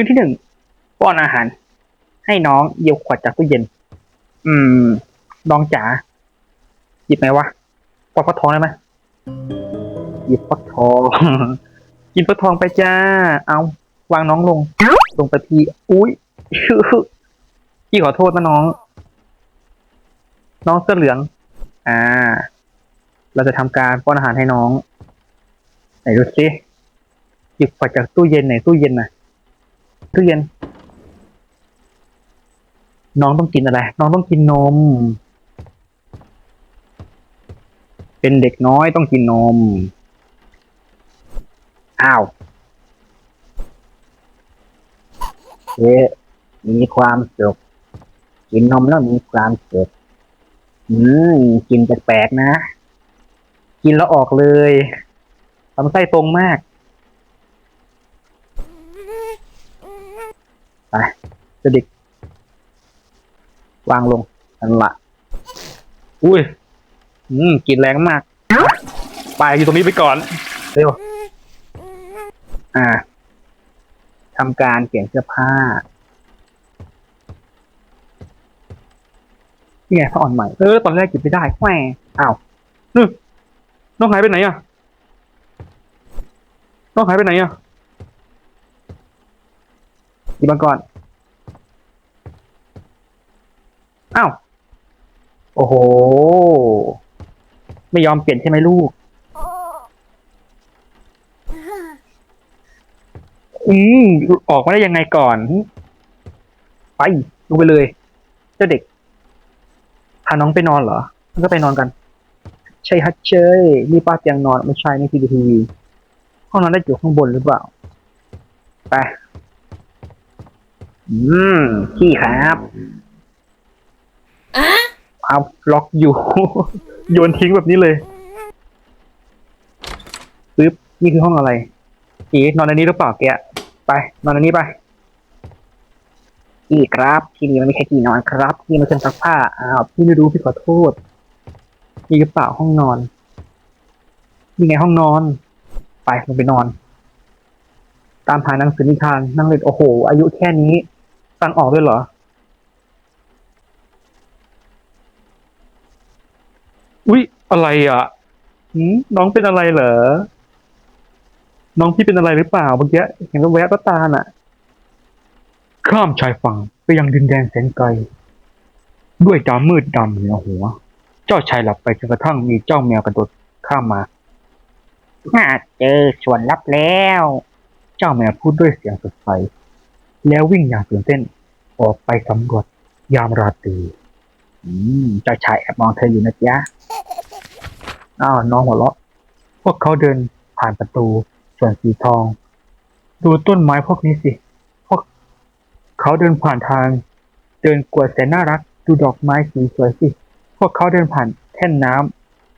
ืนที่หนึ่งป้อนอาหาร ให้น้องเยียวขวดจากตู้เย็น อืม น้องจ๋าหยิบไหมวะปอกฟักทองได้ไหมหยิบฟักทอง กินฟักทองไปจ้า เอาวางน้องลง ลงไปพี่ อุ้ยพี่ขอโทษนะน้อง น้องเสื้อเหลือง อ่า เราจะทำการป้อนอาหารให้น้อง ไหนดูสิหยิบขวดจากตู้เย็นไหนตู้เย็นน่ะ ตู้เย็น น้องต้องกินอะไร น้องต้องกินนม เป็นเด็กน้อยต้องกินนม อ้าวเอ๊มีความสุขกินนมแล้วมีความสุขอืมกินแปลกๆนะ กินแล้วออกเลยลำไส้ตรงมาก ไปเจะเด็กวางลงนั่นละอุ้ย อืมกินแรงมาก ไปอยู่ตรงนี้ไปก่อน เร็ว อ่าทำการเปลี่ยนเสื้อผ้านี่ไงผ้าอ่อนใหม่ เออ ตอนแรกหยิบไม่ได้แหวอ้าวนึกน้องหายไปไหนอะ น้องหายไปไหนอะ หยิบมาก่อนอ้าว โอ้โห ไม่ยอมเปลี่ยนใช่ไหมลูก อืมออกมาได้ยังไงก่อน ไปลงไปเลย เจ้าเด็ก พาน้องไปนอนเหรอ มันก็ไปนอนกัน ใช่ฮัทเชยนี่ป้าเตียงนอนไม่ใช่นี่ทีทีวีห้องนอนได้อยู่ข้างบนหรือเปล่า ไป อืมขี้ครับเอาล็อกอยู่ โยนทิ้งแบบนี้เลยปึ๊บนี่คือห้องอะไรอีนอนในนี้หรือเปล่าแกะไป นอนในนี้ไปพี่ครับที่นี่มันไม่ใช่ที่นอนครับที่มันเป็นซักผ้าอ้าวพี่ไม่รู้พี่ขอโทษนี่กระเป๋าห้องนอนนี่ไงห้องนอน ไปลงไปนอน ตามหาหนังสือนิทานนั่งเล่นโอ้โห อายุแค่นี้ ฟังออกด้วยเหรอ อุ๊ย อะไรอะหืมน้องเป็นอะไรเหรอ น้องพี่เป็นอะไรหรือเปล่าเมื่อกี้เห็นว่าแวบตาน่ะ ข้ามชายฝั่งไปยังดินแดนแสนไกล ด้วยดาวมืดดำเหนือหัว เจ้าชายหลับไปจนกระทั่งมีเจ้าแมวกระโดดข้ามมาน่าเจอส่วนลับแล้ว เจ้าแมวพูดด้วยเสียงสดใส แล้ววิ่งอย่างตื่นเต้น ออกไปสำรวจยามราตรีอืมเจ้าชายแอบมองเธออยู่นะจ๊ะอ้าวน้องหัวเราะ พวกเขาเดินผ่านประตูส่วนสีทอง ดูต้นไม้พวกนี้สิ พวกเขาเดินผ่านทาง เดินกวดแสนน่ารัก ดูดอกไม้สีสวยสิ พวกเขาเดินผ่านแท่นน้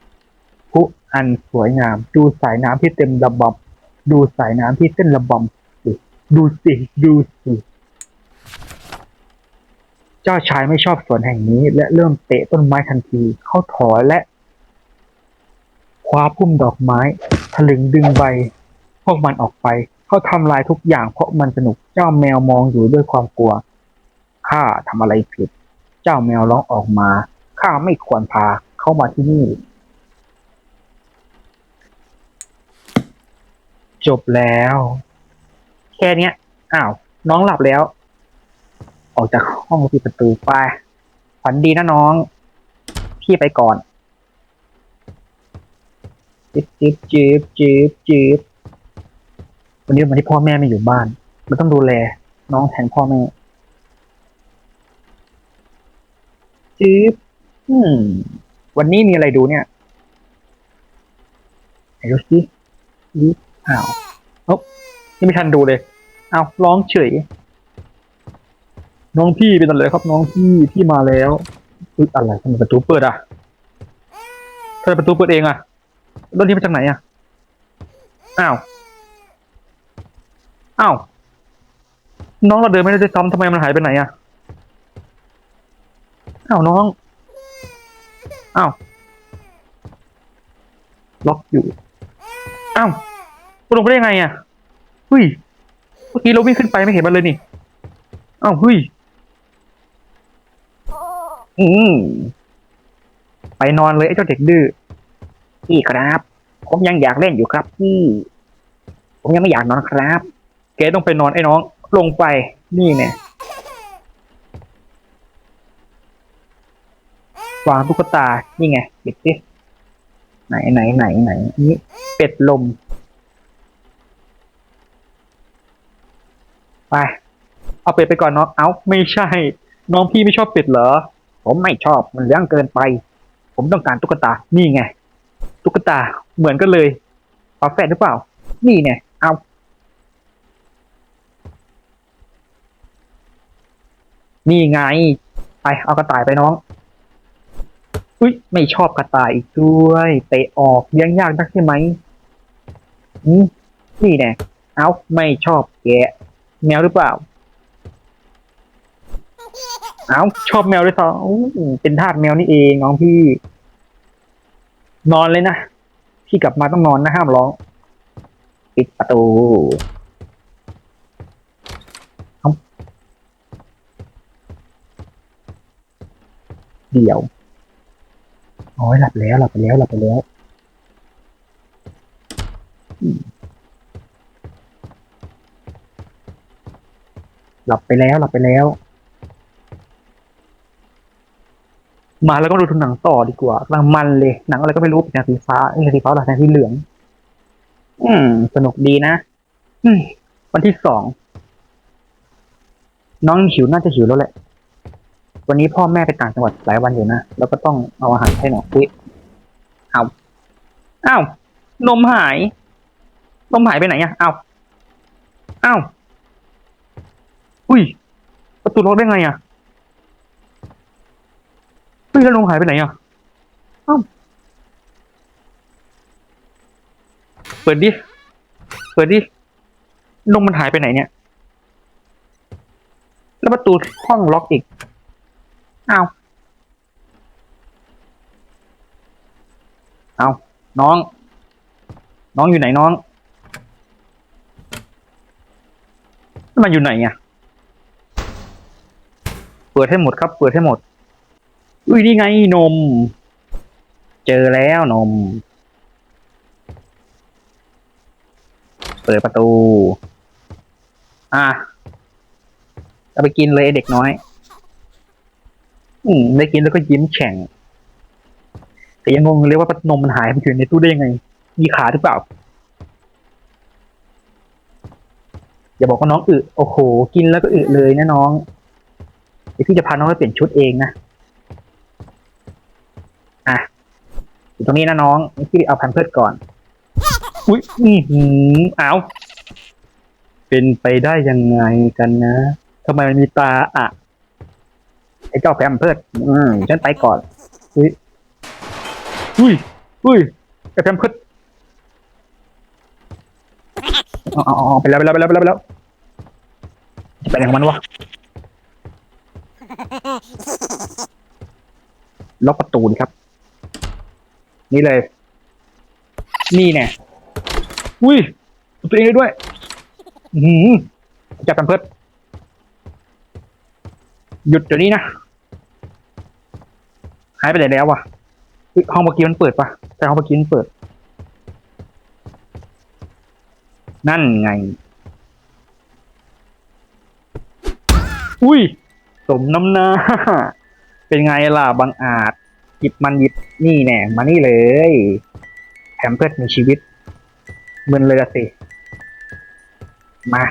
ำพุอันสวยงาม ดูสายน้ำที่เต็มระบำดูสายน้ำที่เต้นระบำสิ ดูสิดูสิเจ้าชายไม่ชอบสวนแห่งนี้ และเริ่มเตะต้นไม้ทันที เขาถอยและ คว้าพุ่มดอกไม้ถลึงดึงใบ พวกมันออกไป เขาทำลายทุกอย่างเพราะมันสนุกเจ้าแมวมองอยู่ด้วยความกลัวข้าทำอะไรผิด เจ้าแมวร้องออกมาข้าไม่ควรพาเข้ามาที่นี่ จบแล้ว ค่เนี้ยอ้าว น้องหลับแล้ว ออกจากห้องปิดประตูไปฝันดีนะน้อง พี่ไปก่อนจิ๊บจิ๊บจิ๊บจิ๊บจิ๊บวันนี้วันที่พ่อแม่ไม่อยู่บ้านมันต้องดูแล น้องแทนพ่อแม่จิ๊บอืม วันนี้มีอะไรดูเนี่ยไหนดูสิอ้าวเอ้านี่ไม่ทันดูเลย อ้าวร้องเฉย น้องพี่เป็นอะไรครับน้องพี่พี่มาแล้วอุ๊ยอะไรทำไมประตูเปิดอะทำไมประตูเปิดเองอะรถนี้มาจากไหนอะอ้าวอ้าวน้องเราเดินไม่ได้ด้วยซ้ำทำไมมันหายไปไหนอะอ้าวน้องอ้าวล็อกอยู่อ้าวลงไปได้ไงอะเฮ้ย เมื่อกี้เราวิ่งขึ้นไปไม่เห็นมันเลยนี่อ้าวเฮ้ยอืมไปนอนเลยไอ้เจ้าเด็กดื้อพี่ครับ ผมยังอยากเล่นอยู่ครับพี่ ผมยังไม่อยากนอนครับแกต้องไปนอนไอ้น้อง ลงไปนี่เนี่ยวางตุ๊กตา นี่ไงปิดสิไหนไหนไหนไหนนี่เป็ดลม ไป เอาเป็ดไปก่อนน้อง เอ้า ไม่ใช่ น้องพี่ไม่ชอบเป็ดเหรอ ผมไม่ชอบ มันเลี้ยงเกินไป ผมต้องการตุ๊กตา นี่ไง ตุ๊กตา เหมือนกันเลยฝาแฝดหรือเปล่า นี่ไงเอานี่ไง ไป เอากระต่ายไปน้อง อุ้ยไม่ชอบกระต่ายอีกด้วยเตะออกเลี้ยงยากนักใช่ไหมอืมนี่แน่เอาไม่ชอบแกะ แมวหรือเปล่า เอาชอบแมวด้วยซ้ำอู้เป็นทาสแมวนี่เองน้องพี่ นอนเลยนะ พี่กลับมาต้องนอนนะห้ามร้อง ปิดประตูเดี๋ยว โอ้ยหลับแล้วหลับไปแล้วหลับไปแล้วอืมห ลับไปแล้วหลับไปแล้ว มาแล้วก็ดูทุนหนังต่อดีกว่ากำลังมันเลยหนังอะไรก็ไม่รู้เป็นหนังสีฟ้าเอ้ยสีฟ้าหรือหนังสีเหลือง อืม สนุกดีนะ อืม วันที่สองน้องหิวน่าจะหิวแล้วแหละ วันนี้พ่อแม่ไปต่างจังหวัดหลายวันอยู่นะ แล้วก็ต้องเอาอาหารให้หน่อยอุ๊ยเอาอ้าวนมหาย นมหายไปไหนอะอ้าวอ้าว อุ้ย ประตูล็อกได้ไงอะเฮ้ยแล้วนมหายไปไหนอะอ้าวเปิดดิ เปิดดินมมันหายไปไหนเนี่ย แล้วประตูห้องล็อกอีก อ้าว เอาน้อง น้องอยู่ไหนน้อง มันอยู่ไหนอะ เปิดให้หมดครับ เปิดให้หมด อุ้ยนี่ไงนม เจอแล้วนม เปิดประตู อะเอาไปกินเลยเด็กน้อย อืมได้กินแล้วก็ยิ้มแฉ่ง แต่ยังงงเลยว่านมมันหายไปอยู่ในตู้ได้ยังไง มีขาหรือเปล่า อย่าบอกว่าน้องอึ โอ้โห กินแล้วก็อึเลยนะน้อง ดี๋ยวพี่จะพาน้องไปเปลี่ยนชุดเองนะ อะอยู่ตรงนี้นะน้อง พี่เอาพันเพิดก่อน อุ้ยอือหือเอาเป็นไปได้ยังไงกันนะทำไมมันมีตาอะ ไอ้เจ้าแพมเพิดอืมฉันไปก่อน อุ้ย อุ้ย อุ้ยไอ้แพมเพิดอ๋ออ๋ออ๋อไปแล้วไปแล้วไปแล้วไปแล้วไปแล้วจะไปไหนของมันวะ ล็อกประตูครับ นี่เลย นี่แน่อุ้ยตัวเองได้ด้วยอือหือจับแพมเพิดหยุดเดี๋ยวนี้นะหายไปไหนแล้ววะห้องเมื่อกี้มันเปิดปะแต่ห้องเมื่อกี้มันเปิด นั่นไง อุ้ย สมน้ำหน้า เป็นไงล่ะบางอาจ หยิบมันหยิบนี่แน่มานี่เลยแถมเพื่อมีชีวิตมึนเลยละสิ มา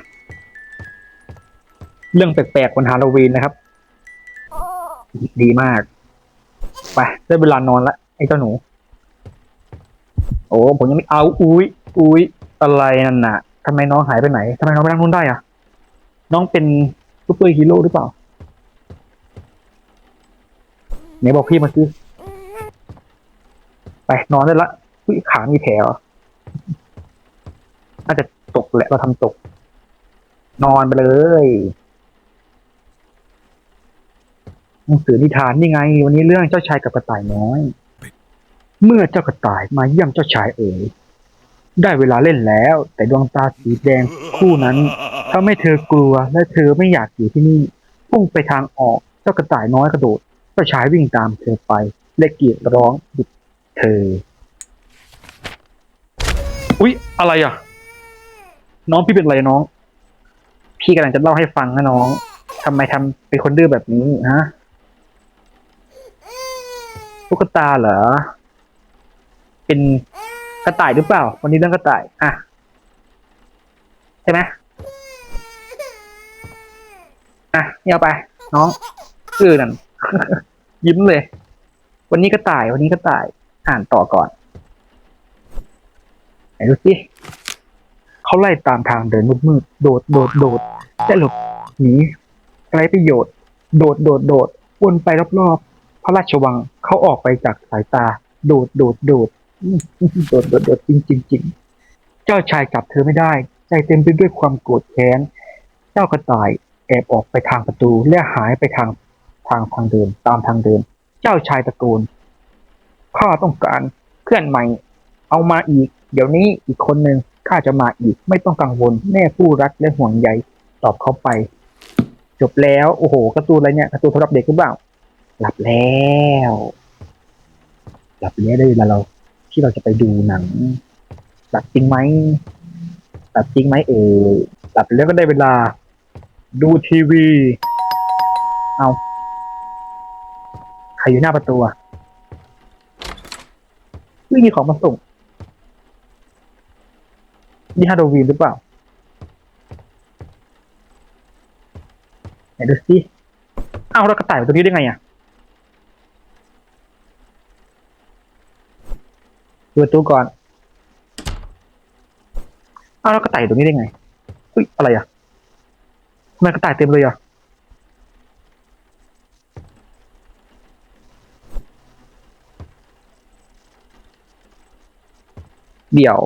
เรื่องแปลกๆวันฮาโลวีนนะครับ ดีมาก ไป ได้เวลานอนละ ไอ้เจ้าหนู โอ้ผมยังไม่เอา อุ้ยอุ้ยอะไรนั่นน่ะทำไมน้องหายไปไหนทำไมน้องไปนั่งนู่นได้อะน้องเป็นซูเปอร์ฮีโร่หรือเปล่า ไหนบอกพี่มาสิไปนอนได้ละอุ้ยขามีแผลน่าจะตกแหละเราทำตก นอนไปเลยหนังสือนิทานนี่ไง วันนี้เรื่องเจ้าชายกับกระต่ายน้อย เมื่อเจ้ากระต่ายมาเยี่ยมเจ้าชายเอ๋ยได้เวลาเล่นแล้ว แต่ดวงตาสีแดงคู่นั้นทำให้เธอกลัวและเธอไม่อยากอยู่ที่นี่พุ่งไปทางออกเจ้ากระต่ายน้อยกระโดด เจ้าชายวิ่งตามเธอไป และกรีดร้องหยุดเธอ อุ๊ย อะไรอะ น้องพี่เป็นอะไรน้อง พี่กำลังจะเล่าให้ฟังนะน้องทำไมทำเป็นคนดื้อแบบนี้ฮะตุ๊กตาเหรอ เป็นกระต่ายหรือเปล่า วันนี้เรื่องกระต่าย อะ ใช่ไหมอะนี่เอาไป น้องเออนั่น ยิ้มเลย วันนี้กระต่ายวันนี้กระต่าย อ่านต่อก่อนไหนดูสิเขาไล่ตามทางเดินมืดๆโดดโดดโดดจะหลบหนีไร้ประโยชน์ โดดโดดโดดวนไปรอบๆ พระราชวังเขาออกไปจากสายตา โดดโดดโดดโดดโดดโดดจริงจริงจริงเจ้าชายจับเธอไม่ได้ ใจเต็มไปด้วยความโกรธแค้น เจ้ากระต่ายแอบออกไปทางประตูและหายไปทาง ทางทางเดินตามทางเดิน เจ้าชายตะโกนข้าต้องการเพื่อนใหม่ เอามาอีก เดี๋ยวนี้อีกคนหนึ่งข้าจะมาอีกไม่ต้องกังวล แม่ผู้รักและห่วงใยตอบเขาไป จบแล้ว โอ้โหการ์ตูนอะไรเนี่ยการ์ตูนสำหรับเด็กหรือเปล่าหลับแล้วหลับแล้วได้เวลาเรา ที่เราจะไปดูหนังหลับจริงไหมหลับจริงไหมเออหลับแล้วก็ได้เวลา ดูทีวี เอา ใครอยู่หน้าประตูอะไม่มีของมาส่งนี่ฮาโลวีนหรือเปล่าไหนดูสิอ้าวเรากระต่ายอยู่ตรงนี้ได้ไงอะดประตูก่อนอ้าวเรากระต่ายอยู่ตรงนี้ได้ไงอุ้ยอะไรอะทำไมกระต่ายเต็มเลยอะ เดี๋ยว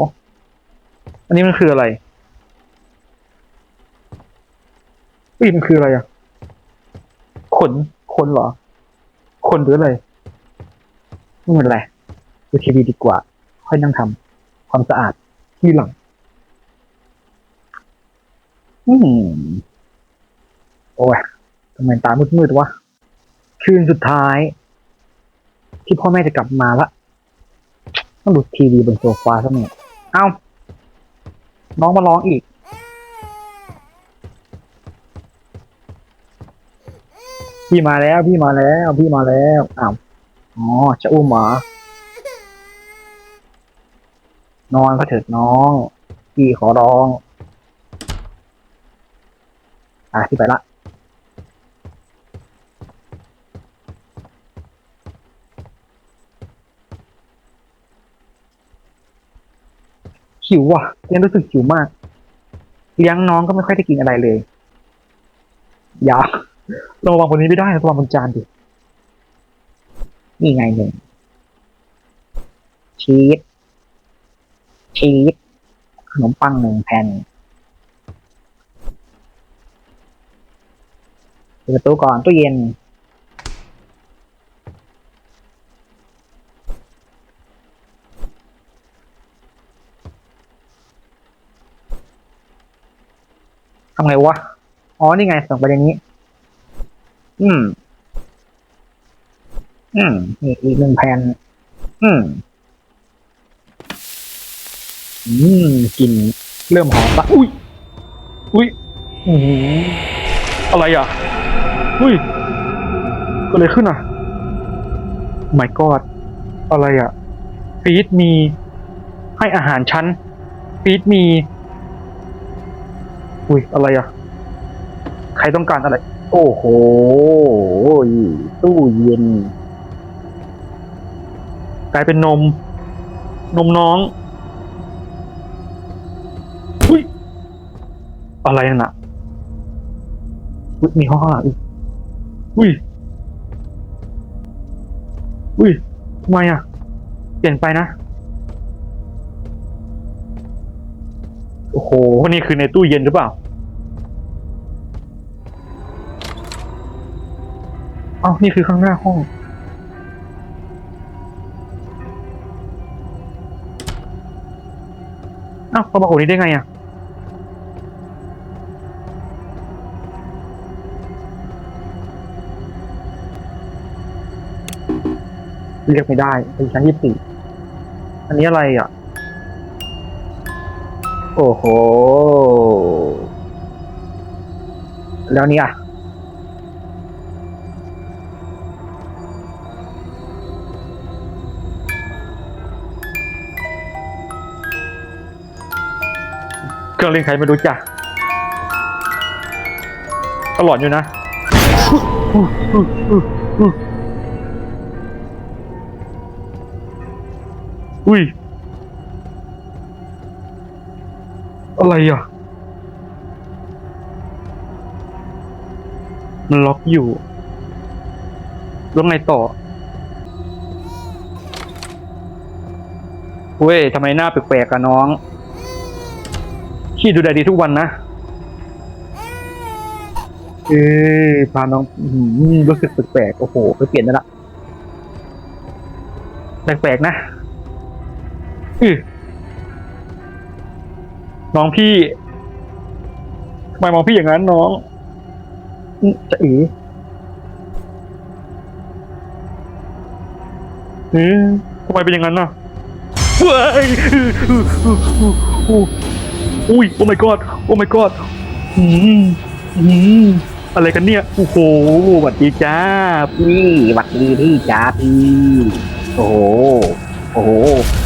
อันนี้มันคืออะไรอุ้ยมันคืออะไรอะ ขน ขนเหรอ ขนหรืออะไรไม่เป็นไรดูทีวีดีกว่า ค่อยนั่งทำความสะอาดที่หลัง อืม โอ้ยทำไมตามืดๆวะ คืนสุดท้าย ที่พ่อแม่จะกลับมาละ ต้องดูทีวีบนโซฟาซะหน่อยเอ้า น้องมาร้องอีก พี่มาแล้วพี่มาแล้วพี่มาแล้วอ้าวอ๋อจะอุ้มเหรอนอนก็เถิดน้อง พี่ขอร้อง อะพี่ไปละ หิวว่ะยังรู้สึกหิวมาก เลี้ยงน้องก็ไม่ค่อยได้กินอะไรเลย อย่าราวางบนนี้ไม่ได้นะวางบนจานดินี่ไงหนึ่งชีสชีสขนมปังหนึ่งแผ่นเปิดประตูก่อนตู้เย็น ทำไงวะ อ๋อ นี่ไงส่งไปอย่างนี้ อืม อืมนี่อีกหนึ่งแผ่น อืม อืมกลิ่นเริ่มหอมปะอุ้ย อุ้ยอ้โหอะไรอะ อุ้ยเก็เลยขึ้นอะ my god อะไรอะฟีดมีให้อาหารฉันฟีดมี อุ้ยอะไรอะ ใครต้องการอะไร โอ้โห ตู้เย็น กลายเป็นนม นมน้อง อุ้ย อะไรนั่นน่ะอุ้ยมีห้องข้างหลังอีกอุ้ย อุ้ยทำไมอะ เปลี่ยนไปนะ โอ้โห นี่คือในตู้เย็นหรือเปล่า เอ้า นี่คือข้างหน้าห้อง เอ้าเขามาโอ้นี้ได้ไงอะเรียกไม่ได้เป็นชั้นยี่สิบอันนี้อะไรอะ โอ้โห แล้วเนี่ยเครื่องเล่นใครไม่รู้จักตลอดอยู่นะ อุ้ย อะไรอะ มันล็อกอยู่แล้วไงต่อ เว้ยทำไมหน้าแปลกๆอะน้อง ขี้ดูแลดีทุกวันนะ เอ้ยพาน้องรู้สึกแปลกๆ โอ้โหไปเปลี่ยนได้วละแปลกๆนะอือ น้องพี่ทำไมมองพี่อย่างนั้นน้องอื้อจะอีเออทำไมเป็นอย่างนั้นน่ะเว้ยอุ้ย โอ้ my god โอ้ my god อืมอืมอะไรกันเนี่ย โอ้โหสวัสดีจ้าพี่หวัดดีพี่จ้าพี่ โอ้โห โอ้โห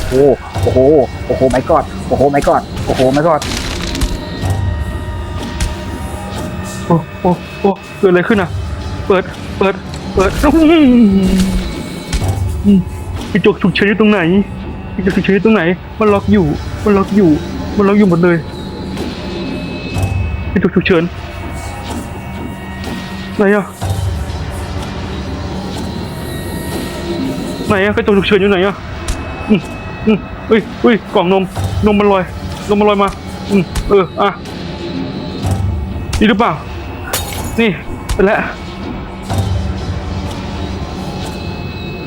โอ้ โอ้โห โอ้โหไม่กอด โอ้โหไม่กอด โอ้โหไม่กอด โอ้โอ้โอ้เกิดอะไรขึ้นอะ เปิด เปิด เปิดอืมอืมกระจกฉุกเฉินอยู่ตรงไหนกระจกฉุกเฉินอยู่ตรงไหน มันล็อกอยู่ มันล็อกอยู่ มันล็อกอยู่หมดเลยกระจกฉุกเฉินไหนอะไหนอะกระจกฉุกเฉินอยู่ไหนอะอืมอืม อ้ยเอ้ยกล่องนม นมมันลอย นมมันลอยมา อืมเออ อะ นี่หรือเปล่า นี่ไปแล้ว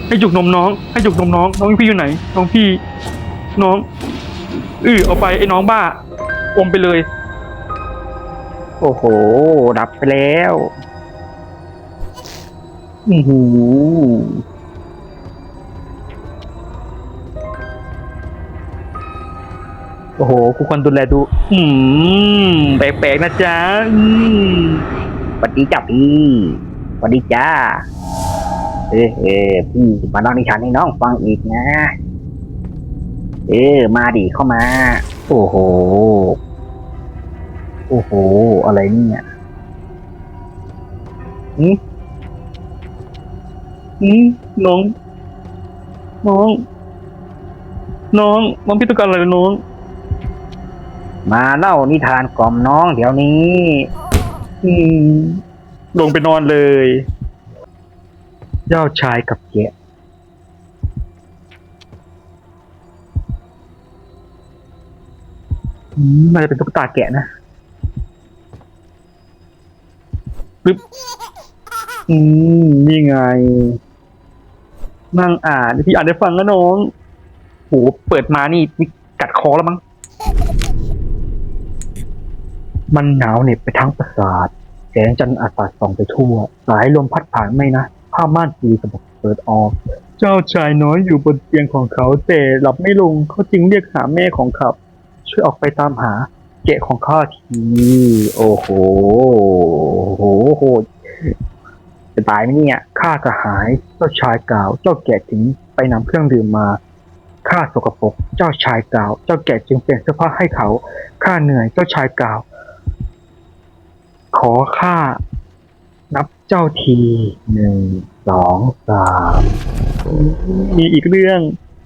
ให้จุกนมน้อง ให้จุกนมน้อง น้องพี่อยู่ไหน น้องพี่ น้อง อือเอาไปไอ้น้องบ้า อมไปเลย โอ้โห ดับไปแล้ว อือหื โอ้โหกูควรดูแลดู อืมแปลกๆนะจ๊ะอืมสวัสดีจ้าพี่สวัสดีจ้า เออเออพี่มาเล่านิทานให้น้องฟังอีกนะ เออ มาดิเข้ามา โอ้โห โอ้โห อะไรเนี่ยอืมอืมน้อง น้อง น้อง น้องพี่ต้องการอะไรน้อง มาเล่านิทานกล่อมน้องเดี๋ยวนี้ อืม ลงไปนอนเลย เจ้าชายกับแกะอืมน่าจะเป็นตุ๊กตาแกะนะปึ๊บ อืม นี่ไง นั่งอ่านพี่อ่านได้ฟังนะน้องโหเปิดมานี่กัดคอแล้วมั้ง มันหนาวเหน็บไปทั้งปราสาท แสงจันทร์อาสาดส่องไปทั่ว สายลมพัดผ่านไม่นะ ผ้าม่านปีกระบกเปิดออก เจ้าชายน้อยอยู่บนเตียงของเขาแต่หลับไม่ลงเขาจึงเรียกหาแม่ของเขาช่วยออกไปตามหาแกะของข้าทีโอ้โหโอ้โหโหจะตายไหมเนี่ยข้ากระหายเจ้าชายกล่าว เจ้าแกะจึงไปนำเครื่องดื่มมาข้าสกปรกเจ้าชายกล่าว เจ้าแกะจึงเปลี่ยนเสื้อผ้าให้เขาข้าเหนื่อยเจ้าชายกล่าว ขอข้านับเจ้าทีหนึ่งสองสามมีอีกเรื่อง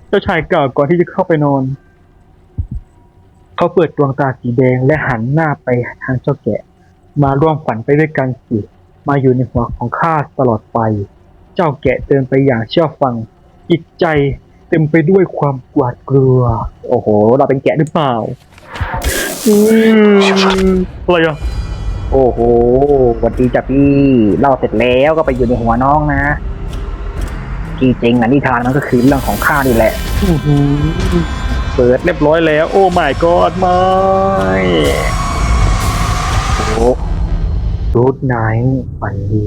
เจ้าชายกล่าวก่อนที่จะเข้าไปนอน เขาเปิดดวงตาสีแดงและหันหน้าไปทางเจ้าแกะ มาร่วมฝันไปด้วยกันสิมาอยู่ในหัวของข้าตลอดไป เจ้าแกะเดินไปอย่างเชื่อฟัง จิตใจเต็มไปด้วยความหวาดกลัว โอ้โห เราเป็นแกะหรือเปล่า อืมอะไรอะ โอ้โหสวัสดีจ้ะพี่เล่าเสร็จแล้วก็ไปอยู่ในหัวน้องนะที่จริงอะนิทานมันก็คือเรื่องของข้านี่แหละอื้อหือเปิดเรียบร้อยแล้ว โอ้ my god ไม่โอ้โหรูดไนท์ฝันดี